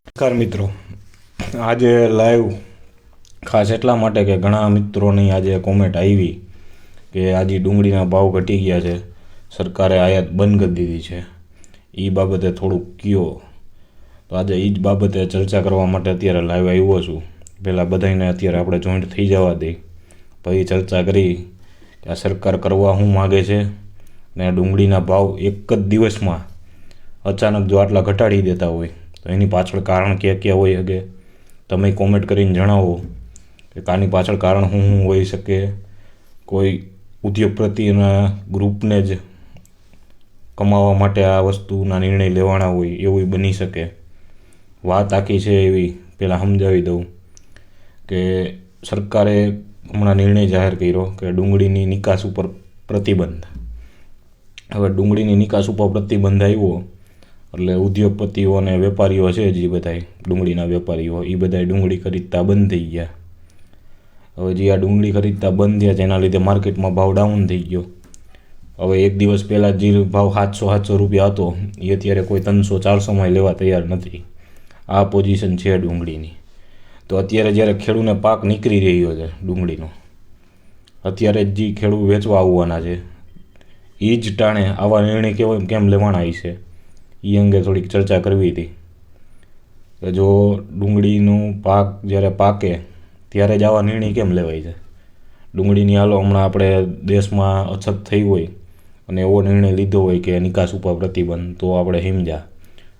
નમસ્કાર મિત્રો. આજે લાઈવ ખાસ એટલા માટે કે ઘણા મિત્રોની આજે કોમેન્ટ આવી કે આજે ડુંગળીના ભાવ ઘટી ગયા છે. સરકારે આયાત બંધ કરી દીધી છે. એ બાબતે થોડુંક કયો. તો આજે એ જ બાબતે ચર્ચા કરવા માટે અત્યારે લાઈવ આવ્યો છું. પહેલાં બધાને અત્યારે આપણે જોઈન્ટ થઈ જવા દઈ પછી ચર્ચા કરી કે આ સરકાર કરવા શું માગે છે? ને ડુંગળીના ભાવ એક જ દિવસમાં અચાનક જો આટલા ઘટાડી દેતા હોય તો એની પાછળ કારણ ક્યાં ક્યાં હોઈ શકે તમે કોમેન્ટ કરીને જણાવો કે કાની પાછળ કારણ શું શું હોઈ શકે? કોઈ ઉદ્યોગપતિના ગ્રુપને જ કમાવા માટે આ વસ્તુના નિર્ણય લેવાના હોય એવું બની શકે? વાત આખી છે એવી. પહેલાં સમજાવી દઉં કે સરકારે હમણાં નિર્ણય જાહેર કર્યો કે ડુંગળીની નિકાસ ઉપર પ્રતિબંધ. હવે ડુંગળીની નિકાસ ઉપર પ્રતિબંધ આવ્યો એટલે ઉદ્યોગપતિઓ અને વેપારીઓ છે જે બધાય ડુંગળીના વેપારીઓ એ બધાય ડુંગળી ખરીદતા બંધ થઈ ગયા. હવે જે આ ડુંગળી ખરીદતા બંધ થયા જેના લીધે માર્કેટમાં ભાવ ડાઉન થઈ ગયો. હવે એક દિવસ પહેલાં જે ભાવ સાતસો સાતસો રૂપિયા હતો એ અત્યારે કોઈ ત્રણસો ચારસોમાં લેવા તૈયાર નથી. આ પોઝિશન છે ડુંગળીની. તો અત્યારે જ્યારે ખેડૂને પાક નીકળી રહ્યો છે ડુંગળીનો, અત્યારે જે ખેડૂ વેચવા આવવાના છે એ જ ટાણે આવા નિર્ણય કેવો કેમ લેવાના છે? એ અંગે થોડીક ચર્ચા કરવી હતી. કે જો ડુંગળીનું પાક જ્યારે પાકે, ત્યારે જ આવા નિર્ણય કેમ લેવાય છે? ડુંગળીની હાલો હમણાં આપણે દેશમાં અછત થઈ હોય અને એવો નિર્ણય લીધો હોય કે નિકાસ ઉપર પ્રતિબંધ, તો આપણે હિમજા.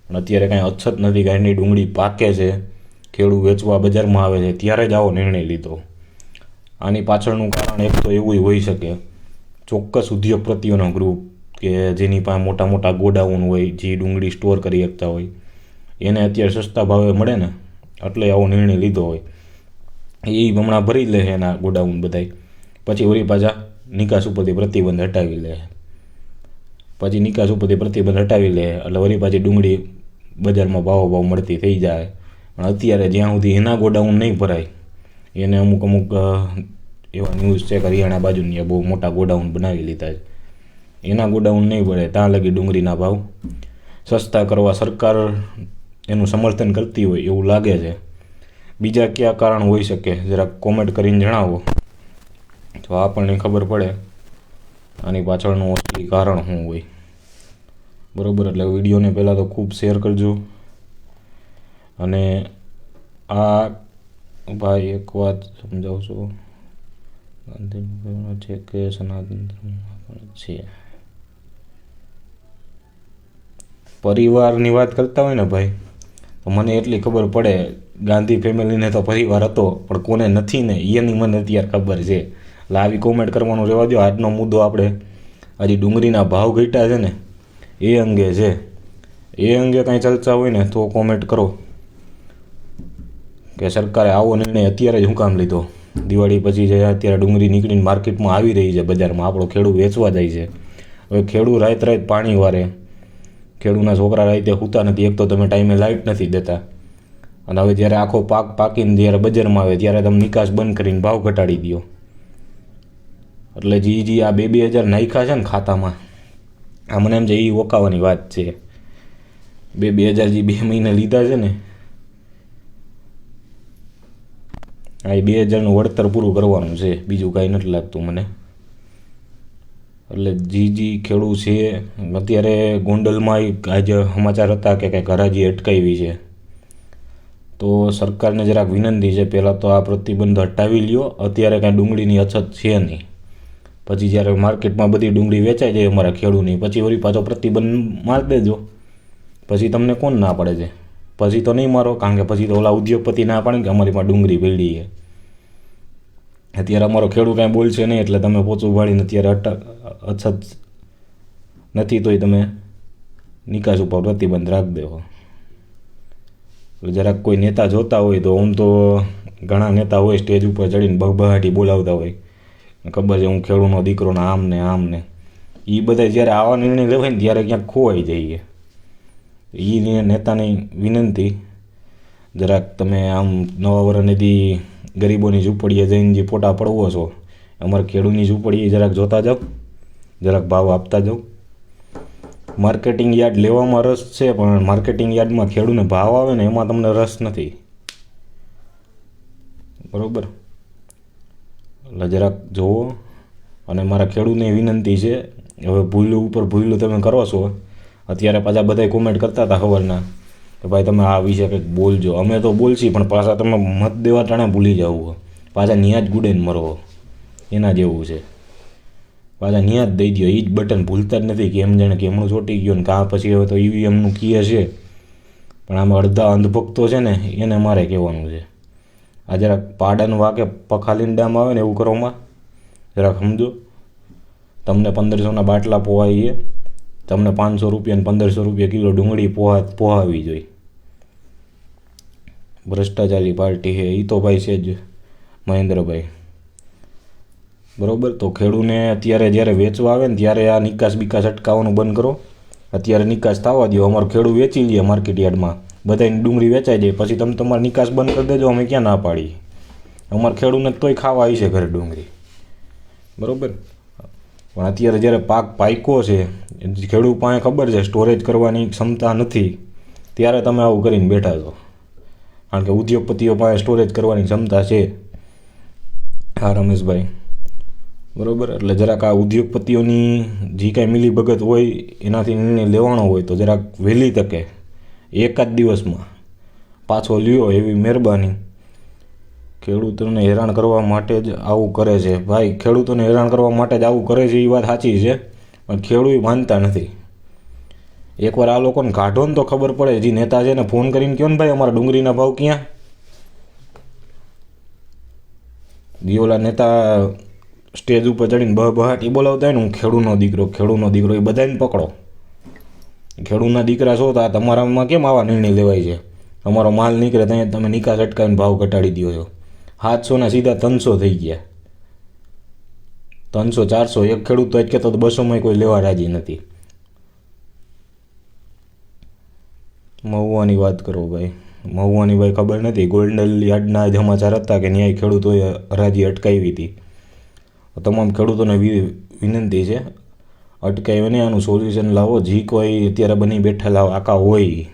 પણ અત્યારે કાંઈ અછત નથી કાંઈની ડુંગળી પાકે છે, ખેડૂત વેચવા બજારમાં આવે છે, ત્યારે જ આવો નિર્ણય લીધો. આની પાછળનું કારણ એક તો એવું હોઈ શકે, ચોક્કસ ઉદ્યોગપતિઓનો ગ્રુપ કે જેની પાસે મોટા મોટા ગોડાઉન હોય, જે ડુંગળી સ્ટોર કરી શકતા હોય, એને અત્યારે સસ્તા ભાવે મળે ને, એટલે આવો નિર્ણય લીધો હોય. એ હમણાં ભરી લે છે એના ગોડાઉન બધાય. પછી વળી પાછા નિકાસ ઉપરથી પ્રતિબંધ હટાવી લે પછી નિકાસ ઉપરથી પ્રતિબંધ હટાવી લે એટલે વળી પાછી ડુંગળી બજારમાં ભાવો ભાવ મળતી થઈ જાય. પણ અત્યારે જ્યાં સુધી એના ગોડાઉન નહીં ભરાય, એને અમુક અમુક એવા ન્યૂઝ છે કે હરિયાણા બાજુની બહુ મોટા ગોડાઉન બનાવી લીધા છે. એના ગોડાઉન નહીં પડે ત્યાં લગી ડુંગળીના ભાવ. સસ્તા કરવા સરકાર એનું સમર્થન કરતી હોય એવું લાગે છે. બીજા કયા કારણ હોઈ શકે? જરાક કોમેન્ટ કરીને જણાવો. તો આપણને ખબર પડે, આની પાછળનું અસલી કારણ શું હોય. બરાબર, એટલે વિડીયોને પહેલાં તો ખૂબ શેર કરજો. અને આ, ભાઈ, એક વાત સમજાવશો? ગાંધીનગરમાં છે કે સનાતન ધર્મ પણ છે? પરિવારની વાત કરતા હોય ને ભાઈ, તો મને એટલી ખબર પડે, ગાંધી ફેમિલીને તો પરિવાર હતો, પણ કોને નથી ને, એની મને અત્યારે ખબર છે. એટલે આવી કોમેન્ટ કરવાનું રહેવા દો આજનો મુદ્દો આપણે, હજી ડુંગળીના ભાવ ઘટ્યા છે ને, એ અંગે છે. એ અંગે કાંઈ ચર્ચા હોય ને, તો કોમેન્ટ કરો. કે સરકારે આવો નિર્ણય અત્યારે જ હું કામ લીધો? દિવાળી પછી જે અત્યારે ડુંગળી નીકળીને માર્કેટમાં આવી રહી છે બજારમાં. આપણો ખેડૂત વેચવા જાય છે. હવે ખેડૂત રાત રાત પાણી વારે. ખેડૂતના છોકરા રાતે સૂતા નથી, એક તો તમે ટાઈમે લાઇટ નથી દેતા. અને હવે જ્યારે આખો પાક પાકીને જ્યારે બજારમાં આવે, ત્યારે તમે નિકાસ બંધ કરીને ભાવ ઘટાડી દો એટલે જે જી આ બે બે હજાર નાખ્યા છે ને ખાતામાં. આ મને એમ છે એ ઓકાવાની વાત છે. બે બે હજાર જે બે મહિને લીધા છે ને, આ બે હજારનું વળતર પૂરું કરવાનું છે. બીજું કાંઈ નથી લાગતું મને. એટલે જી જી ખેડૂત છે. અત્યારે ગોંડલમાં એક આજે સમાચાર હતા કે કંઈક હરાજી અટકાવી છે. તો સરકારને જરાક વિનંતી છે, પહેલાં તો આ પ્રતિબંધ હટાવી લ્યો. અત્યારે કાંઈ ડુંગળીની અછત છે નહીં. પછી જ્યારે માર્કેટમાં બધી ડુંગળી વેચાઈ જાય અમારા ખેડૂતની, પછી વળી પાછો પ્રતિબંધ મારી દેજો. પછી તમને કોણ ના પડે છે? પછી તો નહીં મારો, કારણ કે પછી તો ઓલા ઉદ્યોગપતિ ના પાડે કે અમારી પાસે ડુંગળી પડી છે. અત્યારે અમારો ખેડૂત કાંઈ બોલશે નહીં, એટલે તમે પોચું ઉભાડીને અત્યારે અટક અછત નથી, તોય તમે નિકાસ ઉપર પ્રતિબંધ રાખી દેવો. જરાક કોઈ નેતા જોતા હોય તો આમ તો ઘણા નેતા હોય, સ્ટેજ ઉપર ચડીને બહબહાટી બોલાવતા હોય. ખબર છે, હું ખેડૂતનો દીકરોને આમ ને આમ ને એ બધા જ્યારે આવા નિર્ણય લેવાય ને ત્યારે ક્યાંક ખોવાઈ જઈએ. એ નેતાની વિનંતી. જરાક તમે આમ નવા વર્ષનેથી ગરીબોની ઝૂંપડીએ જઈને જે ફોટા પડવો છો, અમારા ખેડૂતની ઝૂંપડી જરાક જોતા જાઓ, જરાક ભાવ આપતા જાઓ. માર્કેટિંગ યાર્ડ લેવામાં રસ છે, પણ માર્કેટિંગ યાર્ડમાં ખેડૂને ભાવ આવે ને એમાં તમને રસ નથી. બરોબર? એટલે જરાક જુઓ, અને મારા ખેડૂતને વિનંતી છે, હવે ભૂલ ઉપર ભૂલ તમે કરો છો, અત્યારે પાછા બધા કોમેન્ટ કરતા હતા ખબરના. કે ભાઈ તમે આ વિશે કંઈક બોલજો. અમે તો બોલશી, પણ પાછા તમે મત દેવા ટાણે ભૂલી જાવ પાછા ન્યા જ ગુડે મરો એના જેવું છે. પાછા ન્યાજ દઈ દો એ જ બટન ભૂલતા જ નથી કે એમ જાણે કે એમનું ચોટી ગયું ને કાં પછી હવે તો ઈવીએમનું કીએ છે. પણ આમાં અડધા અંધભક્તો છે ને, એને મારે કહેવાનું છે. આ જરાક પાડાનું વાકે પખાલીન ડામ આવે ને એવું કરવામાં? જરાક સમજો. તમને પંદરસોના બાટલા પોહાઈએ. તમને પાંચસો રૂપિયા પંદરસો રૂપિયા કિલો ડુંગળી પોહા, પોહાવી જોઈએ. ભ્રષ્ટાચારી પાર્ટી છે એ તો ભાઈ છે જ મહેન્દ્રભાઈ. બરોબર? તો ખેડૂને અત્યારે જ્યારે વેચવા આવે ને ત્યારે આ નિકાસ બિકાસ અટકાવવાનું બંધ કરો. અત્યારે નિકાસ થવા દો અમારું ખેડૂત વેચી લઈએ માર્કેટ યાર્ડમાં. બધાની ડુંગળી વેચાઈ જાય પછી તમે તમારો નિકાસ બંધ કરી દેજો, અમે ક્યાં ના પાડીએ. અમારા ખેડૂતને તોય ખાવા આવી છે ઘરે ડુંગળી. બરોબર? પણ અત્યારે જ્યારે પાક પાક્યો છે ખેડૂત પાસે ખબર છે સ્ટોરેજ કરવાની ક્ષમતા નથી. ત્યારે તમે આવું કરીને બેઠા છો. કારણ કે ઉદ્યોગપતિઓ પાસે સ્ટોરેજ કરવાની ક્ષમતા છે. હા, રમેશભાઈ. બરાબર? એટલે જરાક આ ઉદ્યોગપતિઓની જે કાંઈ મિલીભગત હોય, એનાથી નિર્ણય લેવાનો હોય, તો જરાક વહેલી તકે. એકાદ દિવસમાં પાછો લ્યો એવી મહેરબાની. ખેડૂતોને હેરાન કરવા માટે જ આવું કરે છે. ભાઈ, ખેડૂતોને હેરાન કરવા માટે જ આવું કરે છે એ વાત સાચી છે, પણ ખેડૂત માનતા નથી. એકવાર આ લોકોને કાઢો ને તો ખબર પડે જે નેતા છે ને ફોન કરીને કહો ને ભાઈ, અમારા ડુંગળીના ભાવ ક્યાં? દિયોલા નેતા સ્ટેજ ઉપર ચડીને બહ બહાટી બોલાવતા હોય ને, હું ખેડૂનો દીકરો ખેડૂનો દીકરો, એ બધાને પકડો. ખેડૂતના દીકરા છો તો તમારામાં કેમ આવા નિર્ણય લેવાય છે? તમારો માલ નીકળે ત્યાં તમે નિકાસ અટકાવીને ભાવ ઘટાડી દો છો. સાતસોના સીધા ત્રણસો થઈ ગયા. ત્રણસો, ચારસો, એક ખેડૂત તો જ કહેતો બસોમાં કોઈ લેવા રાજી નથી. મહુવાની વાત કરો ભાઈ. મહુવાની ભાઈ ખબર નથી ગોલ્ડન યાર્ડના સમાચાર હતા કે ન્યાય ખેડૂતોએ હરાજી અટકાવી હતી. તમામ ખેડૂતોને વિનંતી છે અટકાવીને આનું સોલ્યુશન લાવો. જે કોઈ અત્યારે બની બેઠેલા આકા હોય,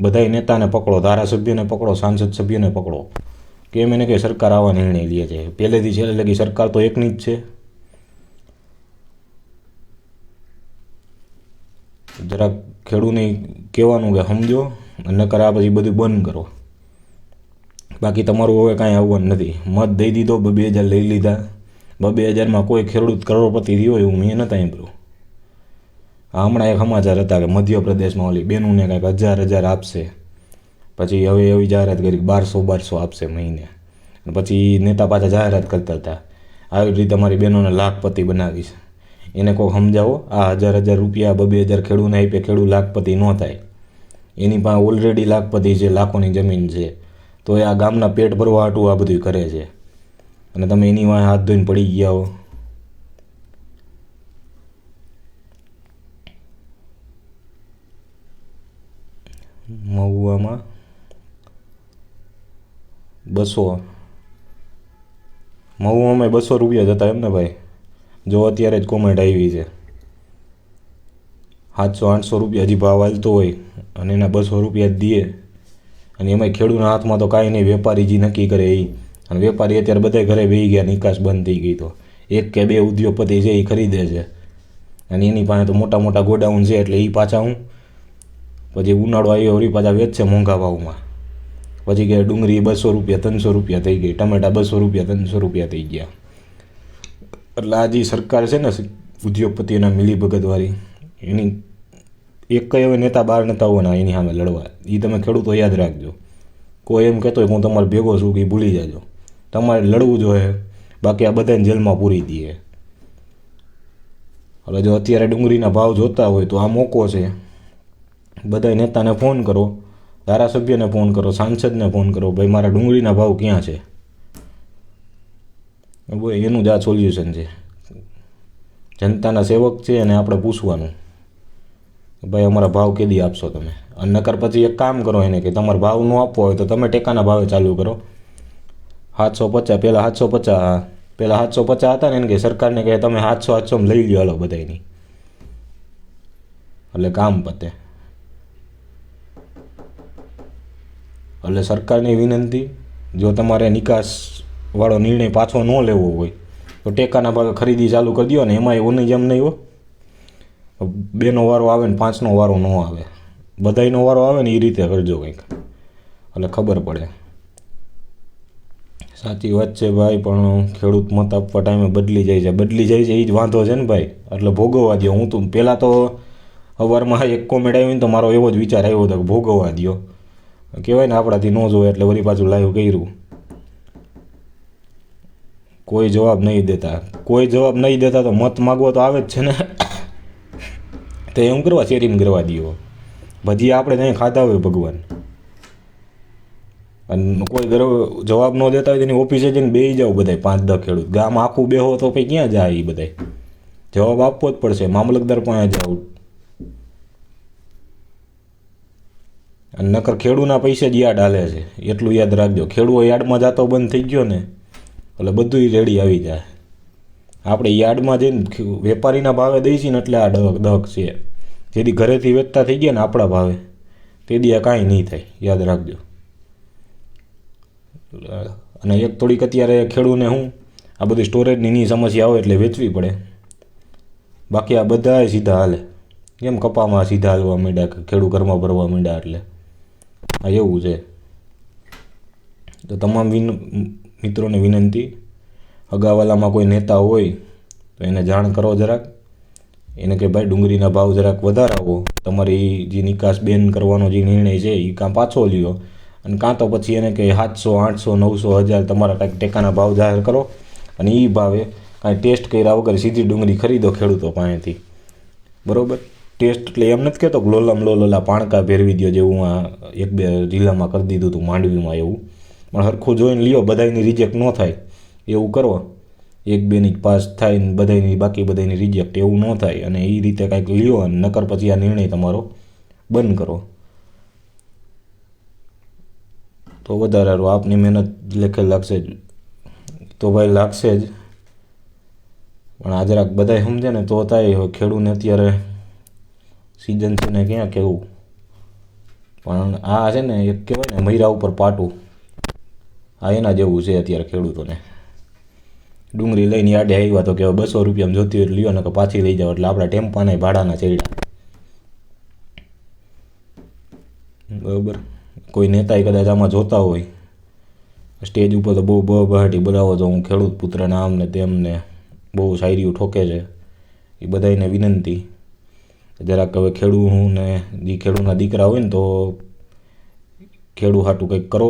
બધાય નેતાને પકડો, ધારાસભ્યને પકડો, સાંસદ સભ્યને પકડો. કેમ એને કે સરકાર આવા નિર્ણય લે છે. પહેલેથી છે, એટલે કે સરકાર તો એકની જ છે. જરાક ખેડૂને કહેવાનું કે સમજો, નકર આ પછી બધું બંધ કરો. બાકી તમારું હવે કાંઈ આવવાનું નથી. મત દઈ દીધો, બે હજાર લઈ લીધા. બબે હજારમાં કોઈ ખેડૂત કરોડપતિ થયો એવું મેં નહોતા સાંભળ્યું. હમણાં એક સમાચાર હતા કે મધ્યપ્રદેશમાં ઓલી બેનુંને કાંઈક હજાર હજાર આપશે. પછી હવે એવી જાહેરાત કરી બારસો બારસો આપશે મહિને. પછી નેતા પાછા જાહેરાત કરતા હતા. આવી રીતે અમારી બહેનોને લાખપતિ બનાવીશ એને કોઈ સમજાવો, આ હજાર હજાર રૂપિયા બબે હજાર ખેડૂને આપે, ખેડૂ લાખપતિ ન થાય. એની પાસે ઓલરેડી લાખપતિ છે, લાખોની જમીન છે. તો એ આ ગામના પેટ ભરવા હાટું આ બધું કરે છે. અને તમે એની વાંહે હાથ ધોઈને પડી ગયા હો. મહુવામાં બસો. મહુ અમે બસો રૂપિયા જતા એમ ને ભાઈ? જો અત્યારે જ કોમેન્ટ આવી છે. સાતસો, આઠસો રૂપિયા હજી ભાવ હાલતો હોય અને એના બસો રૂપિયા જ દીએ અને એમાંય ખેડૂતના હાથમાં તો કાંઈ નહીં, વેપારી જે નક્કી કરે એ. અને વેપારી અત્યારે બધા ઘરે બેહી ગયા, નિકાસ બંધ થઈ ગઈ તો. એક કે બે ઉદ્યોગપતિ છે એ ખરીદે છે. અને એની પાસે તો મોટા મોટા ગોડાઉન છે એટલે એ પાછા હું. પછી ઉનાળો આવ્યો, વળી પાછા વેચશે મોંઘા ભાવમાં. પછી કે ડુંગળી બસો રૂપિયા, ત્રણસો રૂપિયા થઈ ગઈ, ટમેટા બસો રૂપિયા, ત્રણસો રૂપિયા થઈ ગયા. એટલે આ જે સરકાર છે ને ઉદ્યોગપતિઓના મિલીભગતવાળી એની એક કઈ હવે નેતા બહાર નતા હોવાના એની સામે લડવા. એ તમે ખેડૂતો યાદ રાખજો. કોઈ એમ કહેતો હોય હું તમારે ભેગો છું કે ભૂલી જાજો. તમારે લડવું જોઈએ, બાકી આ બધાને જેલમાં પૂરી દઈએ. હવે જો અત્યારે ડુંગળીના ભાવ જોતા હોય તો આ મોકો છે. બધા નેતાને ફોન કરો. ધારાસભ્યને ફોન કરો, સાંસદને ફોન કરો, ભાઈ, મારા ડુંગળીના ભાવ ક્યાં છે? એનું જ આ સોલ્યુશન છે. જનતાના સેવક છે અને આપણે પૂછવાનું. ભાઈ, અમારા ભાવ કેદી આપશો તમે? અને નકર પછી એક કામ કરો એને કે તમારો ભાવ ન આપવો હોય તો તમે ટેકાના ભાવે ચાલુ કરો. સાતસો પચાસ પહેલાં સાતસો પચાસ પહેલાં સાતસો પચાસ હતા ને એને કે સરકારને કહે, તમે સાતસો સાતસો લઈ લો હાલો બધાની એટલે કામ પતે. એટલે સરકારની વિનંતી, જો તમારે નિકાસવાળો નિર્ણય પાછો ન લેવો હોય, તો ટેકાના ભાગે ખરીદી ચાલુ કરી દો ને, એમાંય ઓની જેમ નહીં હો. બેનો વારો આવે ને, પાંચનો વારો ન આવે. બધાયનો વારો આવે ને, એ રીતે કરજો કંઈક. એટલે ખબર પડે. સાચી વાત છે ભાઈ, પણ ખેડૂત મત આપવા ટાઈમે બદલી જાય છે. બદલી જાય છે એ જ વાંધો છે ને ભાઈ. એટલે ભોગવવા દો હું તો પહેલાં તો અવારમાં એક કોમેડ આવી ને તો મારો એવો જ વિચાર આવ્યો હતો કે ભોગવવા દો કહેવાય ને આપણાથી ન જોવે એટલે વળી પાછું લાઈવ કર્યું. કોઈ જવાબ નહીં દેતા. કોઈ જવાબ નહીં દેતા તો મત માગવો તો આવે જ છે ને. તો એમ કરવા શેરીમાં કરવા દો ભજી આપણે ત્યાં ખાતા હોય ભગવાન. અને કોઈ જવાબ ન દેતા હોય તેની ઓફિસે જઈને બેસી જાવ બધાય, પાંચ દસ ખેડૂત. ગામ આખું બેહો તો પછી ક્યાં જાય એ બધાય? જવાબ આપવો જ પડશે. મામલતદાર પાસે જાવ અને નકર ખેડૂના પૈસે જ યાર્ડ હાલે છે. એટલું યાદ રાખજો. ખેડૂઓ યાર્ડમાં જતો બંધ થઈ ગયો ને, એટલે બધું રેડી આવી જાય. આપણે યાર્ડમાં જઈને વેપારીના ભાવે દઈશી ને એટલે આ ડગ ડગ છે. જેથી ઘરેથી વેચતા થઈ ગયા ને આપણા ભાવે. તે દી આ કાંઈ નહીં થાય. યાદ રાખજો. અને એક થોડીક અત્યારે ખેડૂને હું, આ બધી સ્ટોરેજની ની સમસ્યા આવે એટલે વેચવી પડે. બાકી આ બધા સીધા હાલે. કેમ કપામાં સીધા હાલવા માંડ્યા કે ખેડૂ ઘરમાં ભરવા માંડ્યા એટલે? એવું છે. તો તમામ વિન, મિત્રોને વિનંતી, અગાવાલામાં કોઈ નેતા હોય, તો એને જાણ કરો જરાક. એને કે ભાઈ ડુંગળીના ભાવ જરાક વધારાવો. તમારી જે નિકાસ બેન કરવાનો જે નિર્ણય છે એ કાં પાછો લ્યો. અને કાં તો પછી એને કે સાતસો, આઠસો, નવસો હજાર તમારા કાંઈક ટેકાના ભાવ જાહેર કરો. અને એ ભાવે કાંઈ ટેસ્ટ કર્યા વગર સીધી ડુંગળી ખરીદો ખેડૂતો પાસેથી. બરોબર? ટેસ્ટ, એટલે એમ નથી કહેતો લોલમ લોલોલા પાણકા ભેરવી દો જેવું આ એક બે જિલ્લામાં કરી દીધું હતું માંડવીમાં એવું. પણ સરખું જોઈને લ્યો, બધાયની રિજેક્ટ ન થાય. એવું કરો. એક બેની પાસ થાય ને બધાયની, બાકી બધાયની રિજેક્ટ એવું ન થાય. અને એ રીતે કાંઈક લ્યો અને નકર પછી આ નિર્ણય તમારો બંધ કરો. તો વધારે આપની મહેનત લેખે લાગશે જ. તો ભાઈ લાગશે જ. પણ આ જરાક બધાય સમજે ને તો થાય ખેડૂને અત્યારે સિઝન છે ને ક્યાં કેવું? પણ આ છે ને એક કહેવાય ને મૈરા ઉપર પાટું. આ એના જેવું છે અત્યારે ખેડૂતોને. ડુંગળી લઈને યાડે આવ્યા તો કે બસો રૂપિયામાં જોતી હોય લ્યો ને કે પાછી લઈ જાઓ એટલે આપણા ટેમ્પાને ભાડાના ચડ્યા. બરાબર? કોઈ નેતાએ કદાચ આમાં જોતા હોય. સ્ટેજ ઉપર તો બહુ બહાટી બોલાવો તો હું ખેડૂત પુત્રને આમ ને તેમ બહુ શાયરીઓ ઠોકે છે. એ બધાને વિનંતી. જરાક હવે ખેડૂ હું ને જે ખેડૂના દીકરા હોય ને તો ખેડૂ હાટું કંઈક કરો.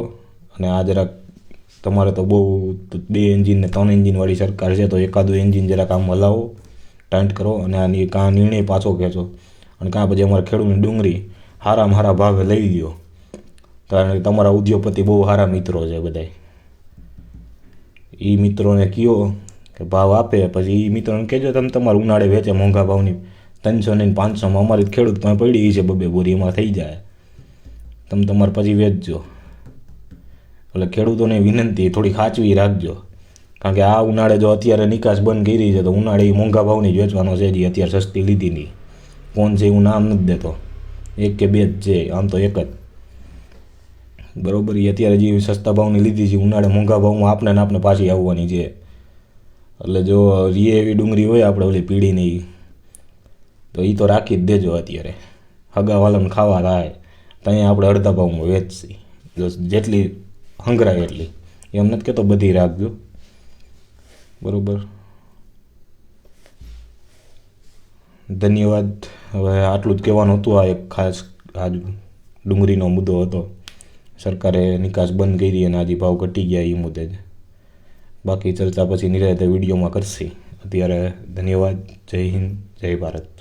અને આ જરાક તમારે તો બહુ બે એન્જિન ને ત્રણ એન્જિનવાળી સરકાર છે, તો એકાદું એન્જિન જરાક આમ હલાવો, ટાઈટ કરો અને આની કાં નિર્ણય પાછો ખેંચો. અને કાં પછી અમારા ખેડૂતની ડુંગળી હારામાં હારા ભાવે લઈ લ્યો. કારણ કે તમારા ઉદ્યોગપતિ બહુ સારા મિત્રો છે બધાય. એ મિત્રોને કયો કે ભાવ આપે, પછી એ મિત્રોને કહેજો, તમે તમારું ઉનાળે વેચે મોંઘા ભાવની. ત્રણસો ને પાંચસોમાં અમારી ખેડૂત પાસે પડી છે બબે બોરી, એમાં થઈ જાય. તમે તમારે પછી વેચજો. એટલે ખેડૂતોને વિનંતી થોડી ખાચવી રાખજો. કારણ કે આ ઉનાળે જો અત્યારે નિકાસ બંધ કરી છે, તો ઉનાળે એ મોંઘા ભાવની જ વેચવાનો છે જે અત્યારે સસ્તી લીધી નહીં કોણ છે એવું નામ નથી દેતો. એક કે બે જ છે, આમ તો એક જ. બરોબર એ અત્યારે જે સસ્તા ભાવની લીધી છે, ઉનાળે મોંઘા ભાવમાં આપણે ને આપણે પાછી આવવાની છે. એટલે જો રીએ એવી ડુંગળી હોય આપણે ઓલી પીળીની તો એ તો રાખી જ દેજો અત્યારે. હગાવાલાને ખાવા થાય, તો અહીંયા આપણે અડધા ભાવમાં વેચશી જો જેટલી હંગરાય એટલી. એમ નથી કહેતો બધી રાખજો. બરોબર. ધન્યવાદ. હવે આટલું જ કહેવાનું હતું, આ એક ખાસ આજ ડુંગળીનો મુદ્દો હતો. સરકારે નિકાસ બંધ કરી અને આજે ભાવ ઘટી ગયા એ મુદ્દે જ. બાકી ચર્ચા પછી નિરાતે વિડીયોમાં કરશે. અત્યારે ધન્યવાદ. જય હિન્દ, જય ભારત.